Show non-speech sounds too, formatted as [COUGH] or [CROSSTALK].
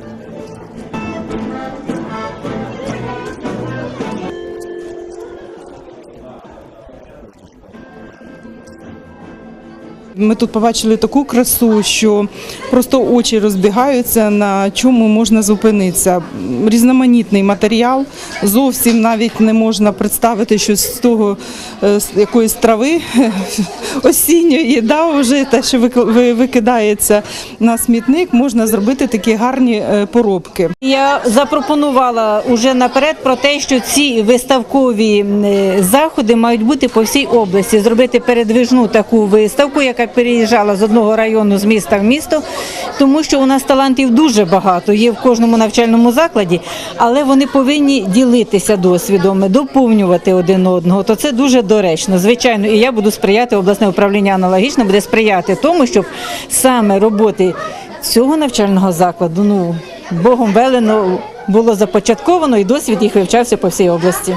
Thank you. Ми тут побачили таку красу, що просто очі розбігаються, на чому можна зупинитися. Різноманітний матеріал, зовсім навіть не можна представити щось з того, е, з якоїсь трави [LAUGHS] осінньої, да, вже те, що викидається на смітник, можна зробити такі гарні е, поробки. Я запропонувала уже наперед про те, що ці виставкові е, заходи мають бути по всій області. Зробити передвижну таку виставку, яка переїжджала з одного району з міста в місто, тому що у нас талантів дуже багато, є в кожному навчальному закладі, але вони повинні ділитися досвідом, доповнювати один одного. То це дуже доречно. Звичайно, і я буду сприяти обласне управління аналогічно буде сприяти тому, щоб саме роботи цього навчального закладу, ну Богом велено було започатковано і досвід їх вивчався по всій області.